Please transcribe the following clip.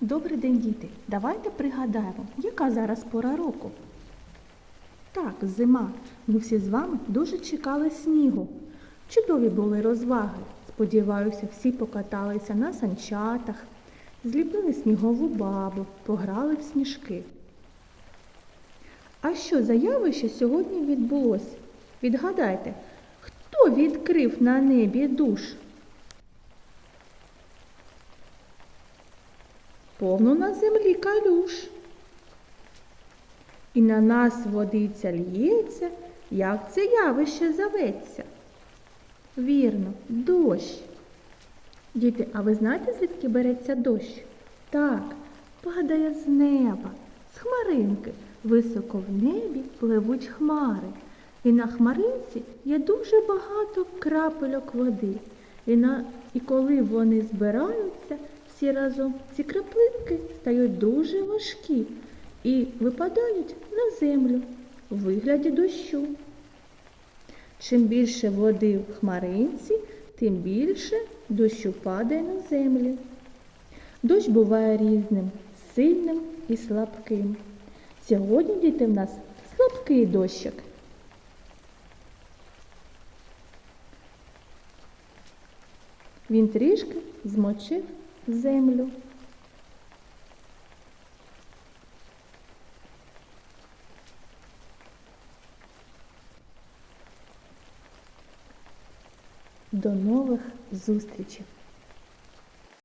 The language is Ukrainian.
Добрий день, діти. Давайте пригадаємо, яка зараз пора року. Так, зима. Ми всі з вами дуже чекали снігу. Чудові були розваги. Сподіваюся, всі покаталися на санчатах, зліпили снігову бабу, пограли в сніжки. А що за явище сьогодні відбулося? Відгадайте, хто відкрив на небі душ? Повно на землі калюш. І на нас водиця лється, як це явище зоветься. Вірно, дощ. Діти, а ви знаєте, звідки береться дощ? Так, падає з неба, з хмаринки. Високо в небі пливуть хмари. І на хмаринці є дуже багато крапельок води. І, на... і коли вони збираються всі разом, ці краплинки стають дуже важкі і випадають на землю у вигляді дощу. Чим більше води в хмаринці, тим більше дощу падає на землю. Дощ буває різним, сильним і слабким. Сьогодні, діти, в нас слабкий дощик. Він трішки змочив землю. До нових зустрічей!